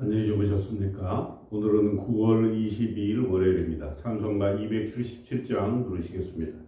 안녕히 주무셨습니까? 오늘은 9월 22일 월요일입니다. 찬송가 277장 부르시겠습니다.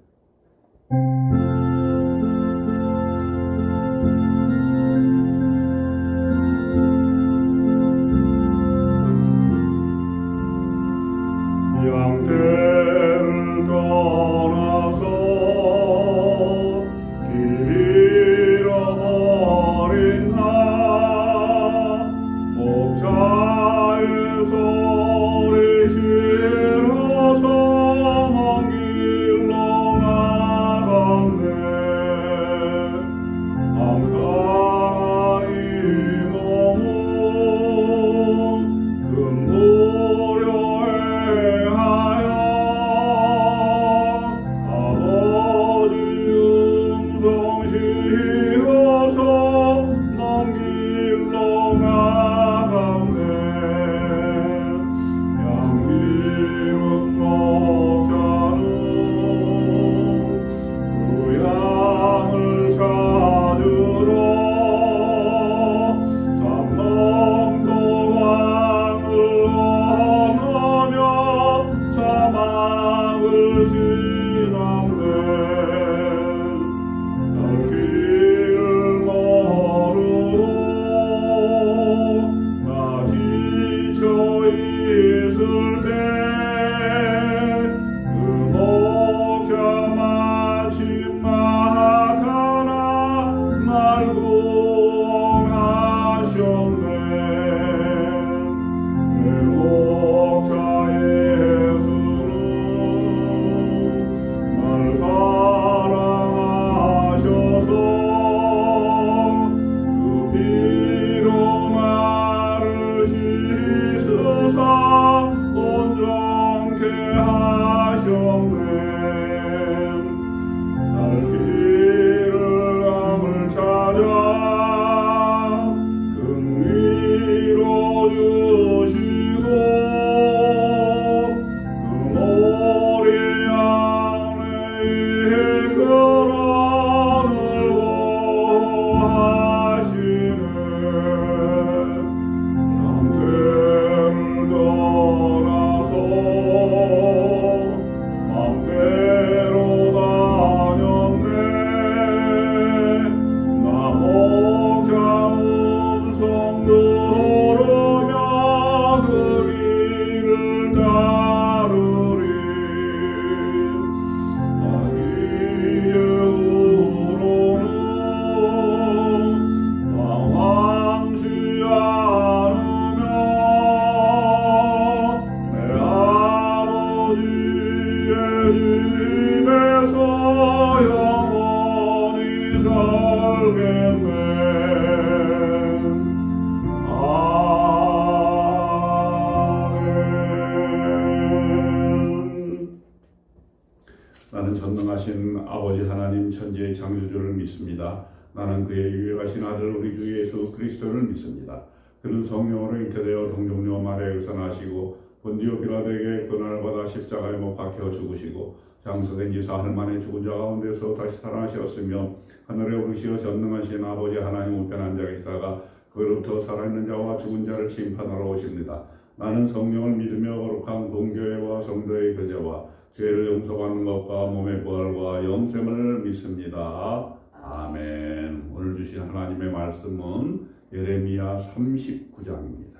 우리 주 예수 그리스도를 믿습니다. 그는 성령으로 잉태되어 동정녀 마리아에서 나시고 본디오 빌라도에게 고난을 받아 십자가에 못 박혀 죽으시고 장사된 지 사흘 만에 죽은 자 가운데서 다시 살아나셨으며 하늘에 오르시어 전능하신 아버지 하나님 우편 앉아 계시다가 그로부터 살아있는 자와 죽은 자를 심판하러 오십니다. 나는 성령을 믿으며 거룩한 공교회와 성도의 교제와 죄를 용서받는 것과 몸의 부활과 영생을 믿습니다. 아멘. 오늘 주신 하나님의 말씀은 예레미야 39장입니다.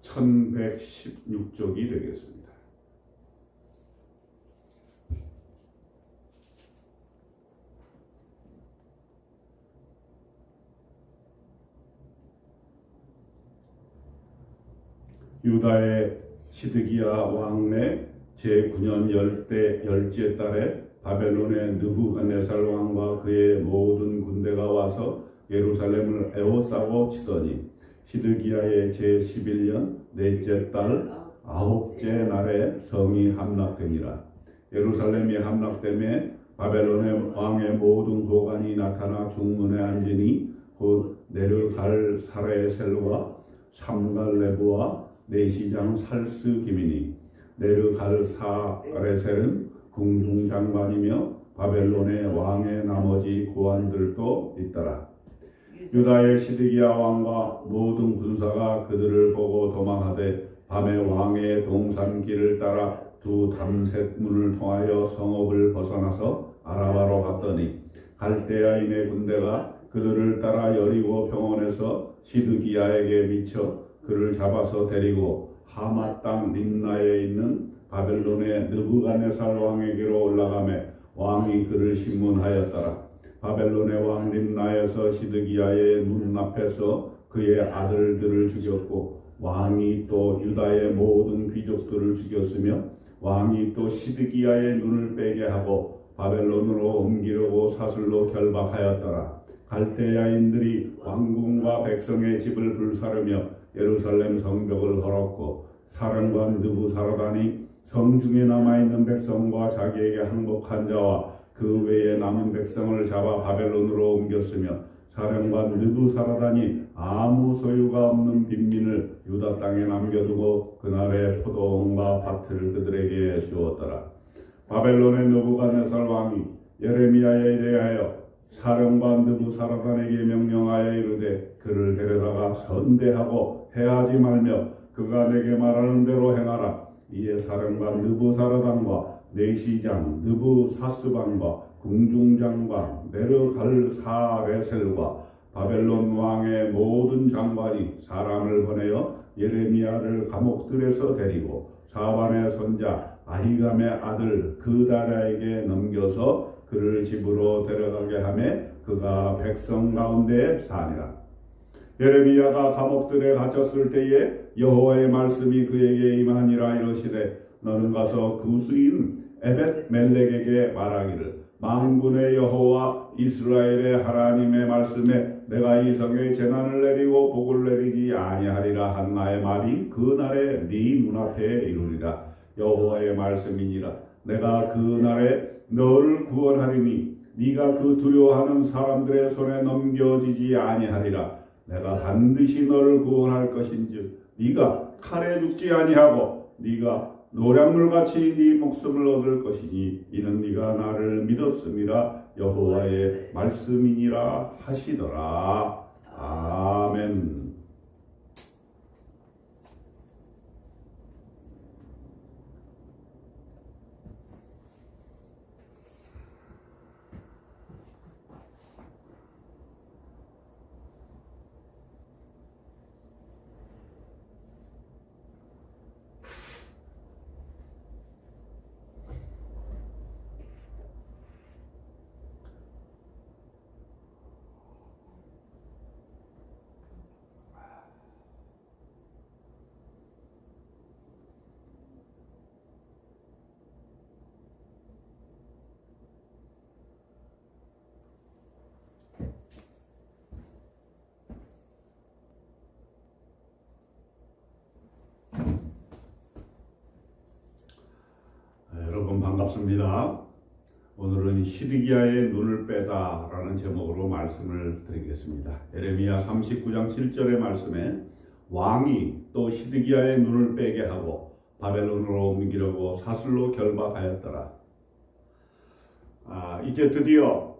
(1116쪽이) 되겠습니다. 유다의 시드기야 왕내 제9년 열대 열째 달에 바벨론의 느부갓네살 왕과 그의 모든 군대가 와서 예루살렘을 에워싸고 치더니 시드기야의 제11년 넷째 달 아홉째 날에 성이 함락되니라. 예루살렘이 함락됨에 바벨론의 왕의 모든 고관이 나타나 중문에 앉으니 곧 내르갈 사레셀과 삼갈레브와 내시장 살스 기민이 네르갈 사레셀은 궁중장관이며 바벨론의 왕의 나머지 고관들도 있더라. 유다의 시드기야 왕과 모든 군사가 그들을 보고 도망하되 밤에 왕의 동산길을 따라 두 담색 문을 통하여 성읍을 벗어나서 아라바로 갔더니 갈대아인의 군대가 그들을 따라 여리고 병원에서 시드기야에게 미쳐 그를 잡아서 데리고 하마 땅 림나에 있는 바벨론의 느부갓네살 왕에게로 올라가매 왕이 그를 신문하였더라. 바벨론의 왕 림나에서 시드기야의 눈앞에서 그의 아들들을 죽였고 왕이 또 유다의 모든 귀족들을 죽였으며 왕이 또 시드기야의 눈을 빼게 하고 바벨론으로 옮기려고 사슬로 결박하였더라. 갈대야인들이 왕궁과 백성의 집을 불사르며 예루살렘 성벽을 헐었고 사령관 느부사라단이 성중에 남아있는 백성과 자기에게 항복한 자와 그 외에 남은 백성을 잡아 바벨론으로 옮겼으며 사령관 느부사라단이 아무 소유가 없는 빈민을 유다 땅에 남겨두고 그날의 포도원과 밭을 그들에게 주었더라. 바벨론의 느부갓네살 왕이 예레미야에 대하여 사령관 느부사라단에게 명령하여 이르되 그를 데려다가 선대하고 해하지 말며 그가 내게 말하는 대로 행하라. 이에 사령관 느부사라단과 내시장 느부사스반과 궁중장관 네르갈사레셀과 바벨론 왕의 모든 장관이 사람을 보내어 예레미야를 감옥들에서 데리고 사반의 손자 아히감의 아들 그다라에게 넘겨서 그를 집으로 데려가게 하매 그가 백성 가운데 사니라. 예레미야가 감옥들에 갇혔을 때에 여호와의 말씀이 그에게 임하니라 이러시되 너는 가서 구수인 에벳 멜렉에게 말하기를 만군의 여호와 이스라엘의 하나님의 말씀에 내가 이 성에 재난을 내리고 복을 내리지 아니하리라 한 나의 말이 그날에 네 눈앞에 이루리라. 여호와의 말씀이니라. 내가 그날에 너를 구원하리니 네가 그 두려워하는 사람들의 손에 넘겨지지 아니하리라 내가 반드시 너를 구원할 것인즉 네가 칼에 죽지 아니하고 네가 노량물같이 네 목숨을 얻을 것이니 이는 네가 나를 믿었음이라 여호와의 말씀이니라 하시더라 아멘. 네, 여러분 반갑습니다. 오늘은 시드기야의 눈을 빼다 라는 제목으로 말씀을 드리겠습니다. 에레미야 39장 7절의 말씀에 왕이 또 시드기야의 눈을 빼게 하고 바벨론으로 옮기려고 사슬로 결박하였더라. 아, 이제 드디어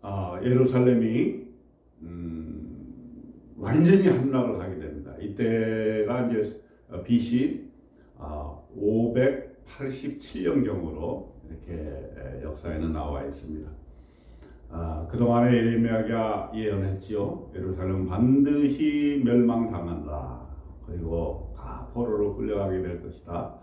아, 예루살렘이 음, 완전히 함락을 하게 됩니다. 이때가 이제 BC 아, 587년경으로 이렇게 역사에는 나와 있습니다. 아, 그동안에 예레미야가 예언했지요. 예루살렘 반드시 멸망당한다. 그리고 다 포로로 끌려가게 될 것이다.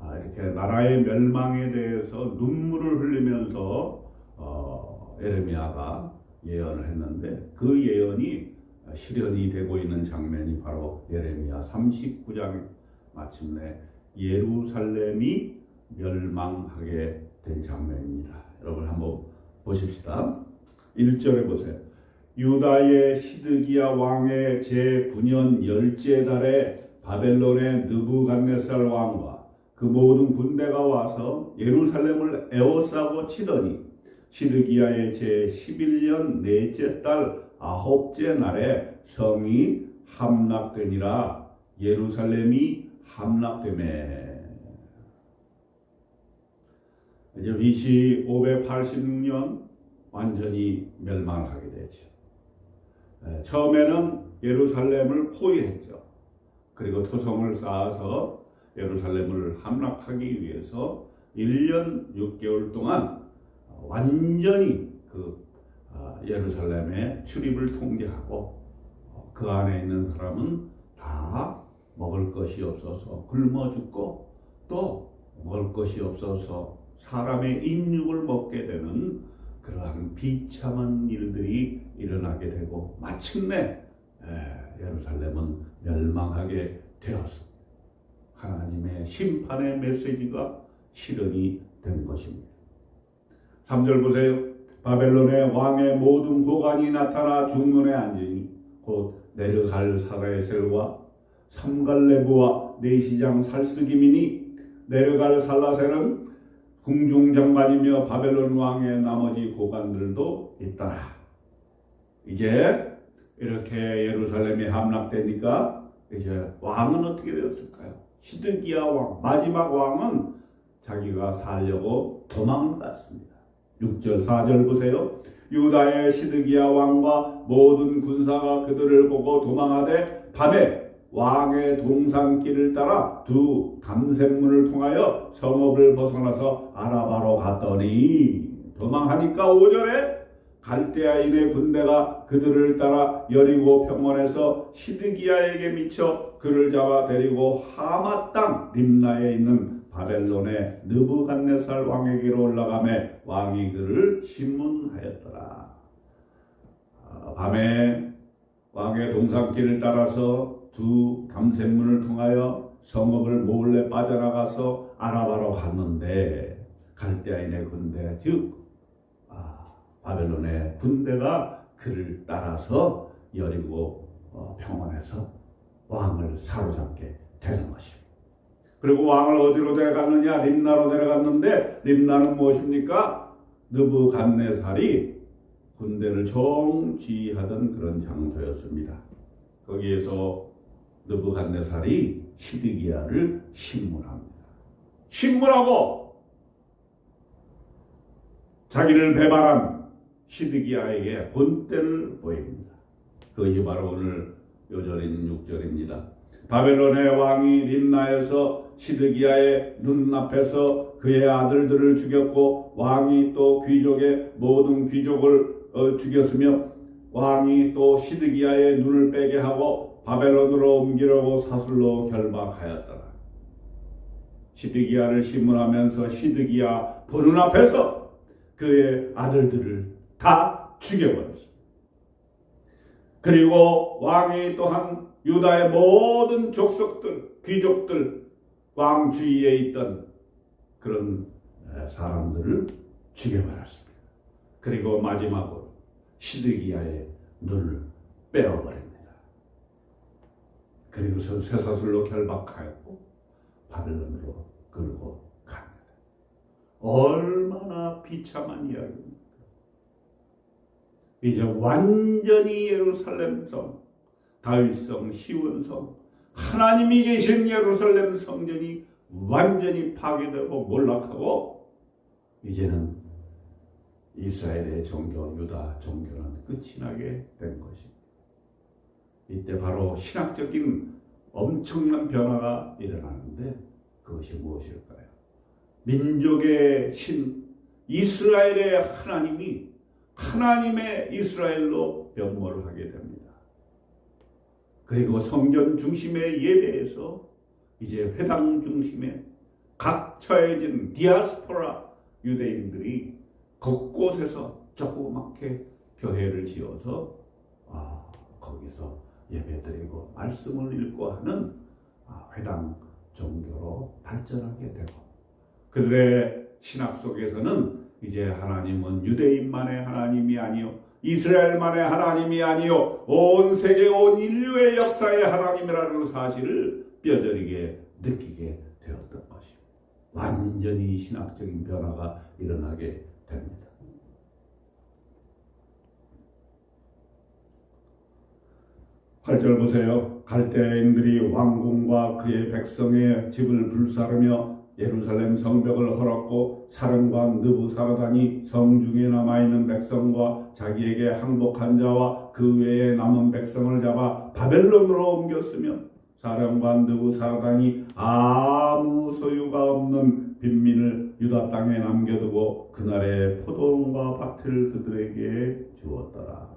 아, 이렇게 나라의 멸망에 대해서 눈물을 흘리면서 어, 예레미야가 예언을 했는데 그 예언이 실현이 되고 있는 장면이 바로 예레미야 39장 마침내 예루살렘이 멸망하게 된 장면입니다. 여러분 한번 보십시다. 1절에 보세요. 유다의 시드기야 왕의 제9년 열째 달에 바벨론의 느부갓네살 왕과 그 모든 군대가 와서 예루살렘을 에워싸고 치더니 시드기야의 제11년 넷째 달 아홉째 날에 성이 함락되니라 예루살렘이 함락되매 이제 BC 586년 완전히 멸망을 하게 되죠. 에, 처음에는 예루살렘을 포위했죠. 그리고 토성을 쌓아서 예루살렘을 함락하기 위해서 1년 6개월 동안 완전히 그 아, 예루살렘의 출입을 통제하고 어, 그 안에 있는 사람은 다 먹을 것이 없어서 굶어 죽고 또 먹을 것이 없어서 사람의 인육을 먹게 되는 그러한 비참한 일들이 일어나게 되고 마침내 에, 예루살렘은 멸망하게 되었습니다. 하나님의 심판의 메시지가 실현이 된 것입니다. 3절 보세요. 바벨론의 왕의 모든 고관이 나타나 중문에 앉으니 곧 내르갈 사라에셀과 삼갈레브와 내시장 살스기민이 내르갈 살라셀은 궁중장관이며 바벨론 왕의 나머지 고관들도 있더라. 이제 이렇게 예루살렘이 함락되니까 이제 왕은 어떻게 되었을까요? 시드기야 왕 마지막 왕은 자기가 살려고 도망을 갔습니다. 6절 4절 보세요. 유다의 시드기야 왕과 모든 군사가 그들을 보고 도망하되 밤에 왕의 동산길을 따라 두 담샘문을 통하여 성읍을 벗어나서 아라바로 갔더니 도망하니까 5절에 갈대아인의 군대가 그들을 따라 여리고 평원에서 시드기야에게 미쳐 그를 잡아 데리고 하마 땅 림나에 있는 바벨론의 느부갓네살 왕에게로 올라가매 왕이 그를 신문하였더라. 아, 밤에 왕의 동산길을 따라서 두 담샘문을 통하여 성읍을 몰래 빠져나가서 아라바로 갔는데 갈대아인의 군대 즉 아, 바벨론의 군대가 그를 따라서 여리고 어, 평원에서 왕을 사로잡게 되는 것입니다. 그리고 왕을 어디로 데려갔느냐? 림나로 데려갔는데 림나는 무엇입니까? 느부갓네살이 군대를 총지휘하던 그런 장소였습니다. 거기에서 느부갓네살이 시드기야를 신문합니다. 신문하고 자기를 배반한 시드기야에게 본때를 보입니다. 그것이 바로 오늘 요절인 6절입니다. 바벨론의 왕이 림나에서 시드기야의 눈앞에서 그의 아들들을 죽였고 왕이 또 귀족의 모든 귀족을 어, 죽였으며 왕이 또 시드기야의 눈을 빼게 하고 바벨론으로 옮기려고 사슬로 결박하였더라. 시드기야를 신문하면서 시드기야 보는 앞에서 그의 아들들을 다 죽여버렸습니다. 그리고 왕이 또한 유다의 모든 족속들, 귀족들, 왕 주위에 있던 그런 사람들을 죽여버렸습니다. 그리고 마지막으로 시드기야의 눈을 빼어버립니다. 그리고서 쇠사슬로 결박하였고 바벨론으로 끌고 갑니다. 얼마나 비참한 이야기입니까? 이제 완전히 예루살렘 성, 다윗성, 시온성, 하나님이 계신 예루살렘 성전이 완전히 파괴되고 몰락하고 이제는 이스라엘의 종교, 유다 종교는 끝이 나게 된 것입니다. 이때 바로 신학적인 엄청난 변화가 일어나는데 그것이 무엇일까요? 민족의 신, 이스라엘의 하나님이 하나님의 이스라엘로 변모를 하게 됩니다. 그리고 성전 중심의 예배에서 이제 회당 중심의 각 처해진 디아스포라 유대인들이 곳곳에서 조그맣게 교회를 지어서 아, 거기서 예배드리고 말씀을 읽고 하는 아, 회당 종교로 발전하게 되고 그들의 신학 속에서는 이제 하나님은 유대인만의 하나님이 아니요 이스라엘만의 하나님이 아니요 온 세계 온 인류의 역사의 하나님이라는 사실을 뼈저리게 느끼게 되었던 것입니다. 완전히 신학적인 변화가 일어나게 됩니다. 팔절 보세요. 갈대인들이 왕궁과 그의 백성의 집을 불사르며 예루살렘 성벽을 헐었고 사령관 느부사라단이 성중에 남아있는 백성과 자기에게 항복한 자와 그 외에 남은 백성을 잡아 바벨론으로 옮겼으며 사령관 느부사라단이 아무 소유가 없는 빈민을 유다 땅에 남겨두고 그날의 포도원과 밭을 그들에게 주었더라.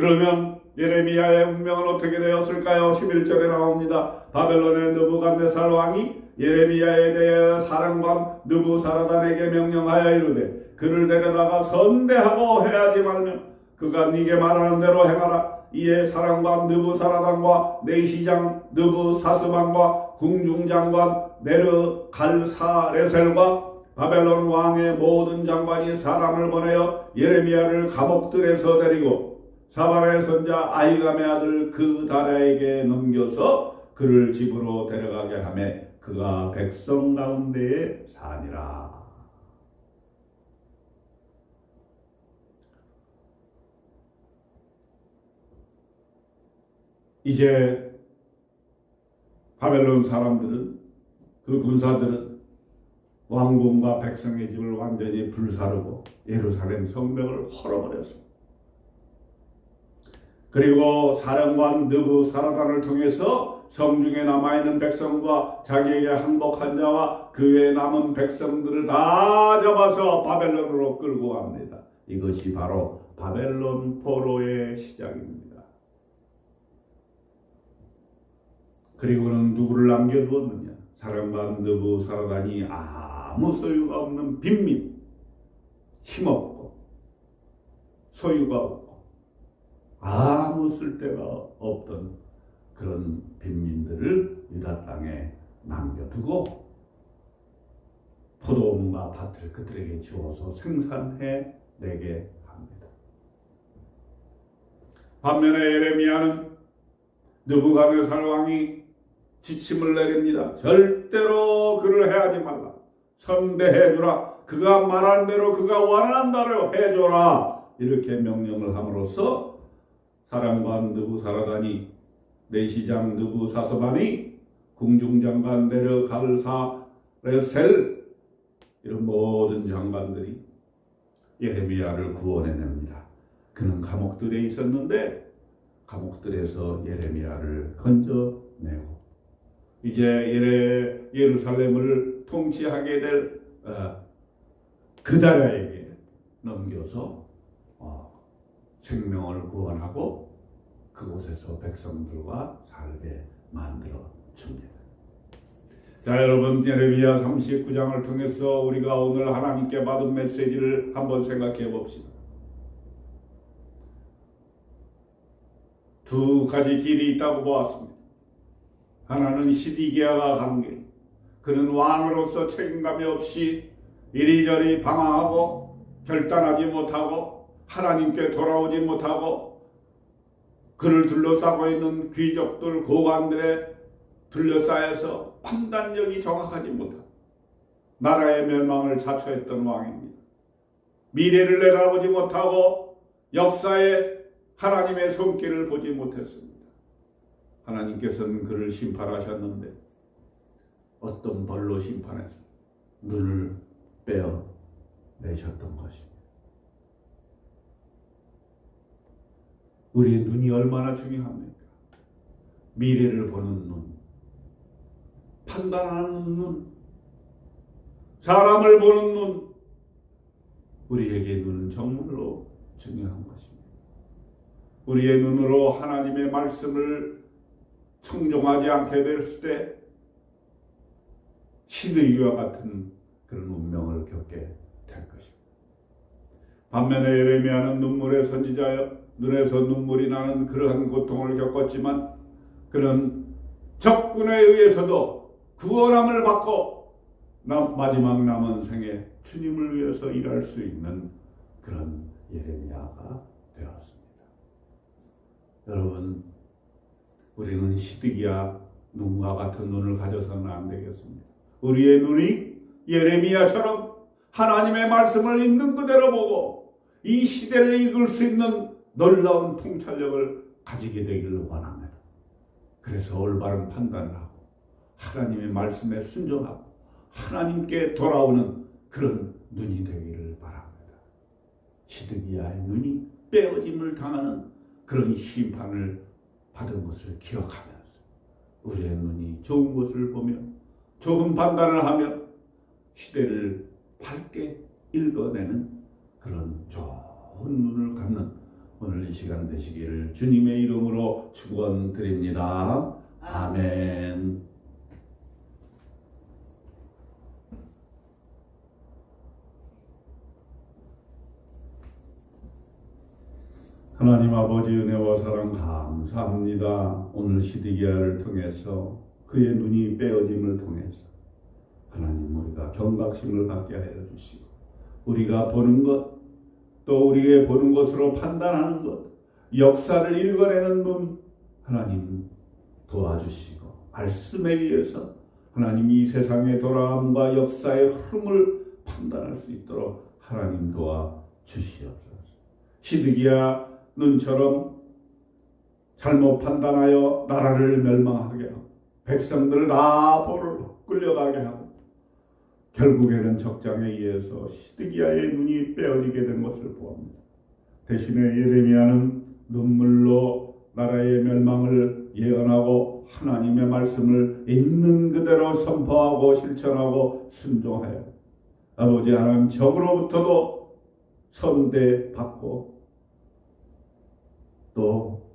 그러면 예레미야의 운명은 어떻게 되었을까요? 11절에 나옵니다. 바벨론의 느부갓네살 왕이 예레미야에 대해 사령관 느부사라단에게 명령하여 이르되 그를 데려다가 선대하고 해야지 말며 그가 네게 말하는 대로 행하라. 이에 사령관 느부사라단과 내시장 느부사스반과 궁중장관 네르 갈사레셀과 바벨론 왕의 모든 장관이 사람을 보내어 예레미야를 감옥들에서 데리고 사바라의 선자 아이감의 아들 그 다라에게 넘겨서 그를 집으로 데려가게 하매 그가 백성 가운데에 사니라. 이제 바벨론 사람들은 그 군사들은 왕궁과 백성의 집을 완전히 불사르고 예루살렘 성벽을 헐어버렸습니다. 그리고 사령관 느부사라단을 통해서 성중에 남아있는 백성과 자기에게 항복한 자와 그 외에 남은 백성들을 다 잡아서 바벨론으로 끌고 갑니다. 이것이 바로 바벨론 포로의 시작입니다. 그리고는 누구를 남겨두었느냐? 사령관 느부사라단이 아무 소유가 없는 빈민, 힘없고 소유가 없고 아무 쓸데가 없던 그런 빈민들을 유다 땅에 남겨두고 포도원과 밭을 그들에게 주어서 생산해 내게 합니다. 반면에 예레미야는 느부갓네살 왕이 지침을 내립니다. 절대로 그를 해하지 말라. 선대해 주라. 그가 말한 대로 그가 대로 해줘라. 이렇게 명령을 함으로써 사령관 느부사라단이 내시장 느부 사서반이 궁중장관 내려 갈사 레셀 이런 모든 장관들이 예레미야를 구원해냅니다. 그는 감옥들에 있었는데 감옥들에서 예레미야를 건져내고 이제 예레, 예루살렘을 통치하게 될 어, 그다라에게 넘겨서 어, 생명을 구원하고 그곳에서 백성들과 살게 만들어 줍니다. 자, 여러분 예레미야 39장을 통해서 우리가 오늘 하나님께 받은 메시지를 한번 생각해 봅시다. 두 가지 길이 있다고 보았습니다. 하나는 시디기아가 간 길. 그는 왕으로서 책임감이 없이 이리저리 방황하고 결단하지 못하고 하나님께 돌아오지 못하고 그를 둘러싸고 있는 귀족들 고관들의 둘러싸여서 판단력이 정확하지 못한 나라의 멸망을 자초했던 왕입니다. 미래를 내다보지 못하고 역사에 하나님의 손길을 보지 못했습니다. 하나님께서는 그를 심판하셨는데 어떤 벌로 심판해서 눈을 빼어 내셨던 것입니다. 우리의 눈이 얼마나 중요합니까? 미래를 보는 눈, 판단하는 눈, 사람을 보는 눈, 우리에게 눈은 정말로 중요한 것입니다. 우리의 눈으로 하나님의 말씀을 청종하지 않게 됐을 때 시드기와 같은 그런 운명을 겪게. 반면에 예레미야는 눈물의 선지자여 눈에서 눈물이 나는 그러한 고통을 겪었지만 그는 적군에 의해서도 구원함을 받고 마지막 남은 생에 주님을 위해서 일할 수 있는 그런 예레미야가 되었습니다. 여러분, 우리는 시드기야 눈과 같은 눈을 가져서는 안 되겠습니다. 우리의 눈이 예레미야처럼 하나님의 말씀을 있는 그대로 보고 이 시대를 이끌 수 있는 놀라운 통찰력을 가지게 되기를 원합니다. 그래서 올바른 판단을 하고 하나님의 말씀에 순종하고 하나님께 돌아오는 그런 눈이 되기를 바랍니다. 시드기야의 눈이 빼어짐을 당하는 그런 심판을 받은 것을 기억하면서 우리의 눈이 좋은 것을 보며 좋은 판단을 하며 시대를 밝게 읽어내는 그런 좋은 눈을 갖는 오늘 이 시간 되시기를 주님의 이름으로 축원드립니다. 아멘. 하나님 아버지 은혜와 사랑 감사합니다. 오늘 시디기야를 통해서 그의 눈이 빼어짐을 통해서 하나님 우리가 경각심을 갖게 하여 주시고 우리가 보는 것 또 우리의 보는 것으로 판단하는 것 역사를 읽어내는 눈 하나님 도와주시고 말씀에 의해서 하나님 이 세상의 돌아감과 역사의 흐름을 판단할 수 있도록 하나님 도와 주시옵소서. 시드기야 눈처럼 잘못 판단하여 나라를 멸망하게 하고 백성들을 다 보를 끌려가게 하고 결국에는 적장에 의해서 시드기야의 눈이 빼어지게 된 것을 보합니다. 대신에 예레미야는 눈물로 나라의 멸망을 예언하고 하나님의 말씀을 있는 그대로 선포하고 실천하고 순종하여 아버지 하나님 적으로부터도 선대받고 또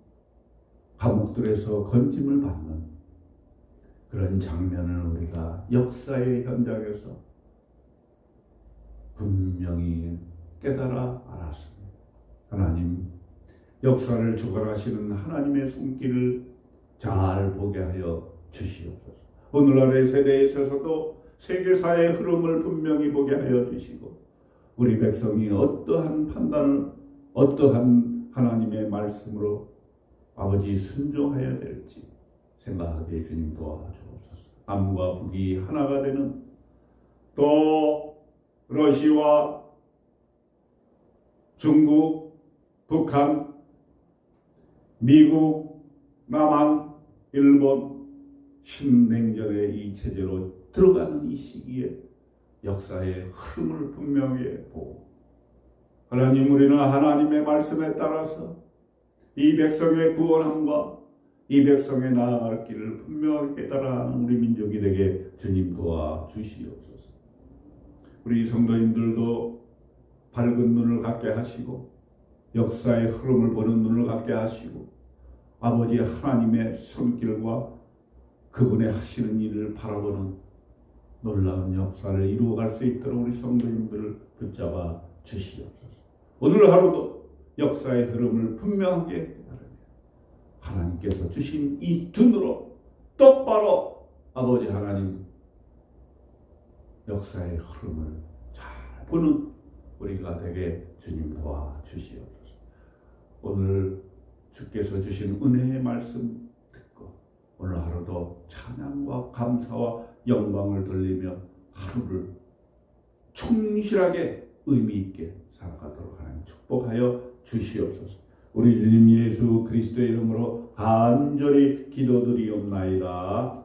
감옥들에서 건짐을 받는 그런 장면을 우리가 역사의 현장에서 분명히 깨달아 알았습니다. 하나님, 역사를 주관하시는 하나님의 손길을 잘 보게 하여 주시옵소서. 오늘날의 세대에 있어서도 세계사의 흐름을 분명히 보게 하여 주시고, 우리 백성이 어떠한 판단을, 어떠한 하나님의 말씀으로 아버지 순종해야 될지 생각하게 주님 도와주옵소서. 남과 북이 하나가 되는 또 러시아, 중국, 북한, 미국, 남한, 일본 신냉전의 이 체제로 들어가는 이 시기에 역사의 흐름을 분명히 보고 하나님 우리는 하나님의 말씀에 따라서 이 백성의 구원함과 이 백성의 나아갈 길을 분명히 깨달아 하는 우리 민족이 되게 주님 도와 주시옵소서. 우리 성도님들도 밝은 눈을 갖게 하시고 역사의 흐름을 보는 눈을 갖게 하시고 아버지 하나님의 손길과 그분의 하시는 일을 바라보는 놀라운 역사를 이루어갈 수 있도록 우리 성도님들을 붙잡아 주시옵소서. 오늘 하루도 역사의 흐름을 분명하게 하나님께서 주신 이 눈으로 똑바로 아버지 하나님 역사의 흐름을 잘 보는 우리가 되게 주님 도와 주시옵소서. 오늘 주께서 주신 은혜의 말씀 듣고 오늘 하루도 찬양과 감사와 영광을 돌리며 하루를 충실하게 의미 있게 살아가도록 하나님 축복하여 주시옵소서. 우리 주님 예수 그리스도의 이름으로 간절히 기도드리옵나이다.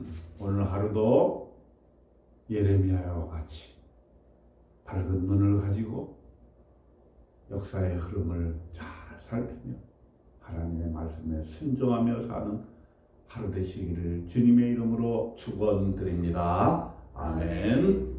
오늘 하루도 예레미야와 같이 밝은 눈을 가지고 역사의 흐름을 잘 살피며 하나님의 말씀에 순종하며 사는 하루 되시기를 주님의 이름으로 축원드립니다. 아멘.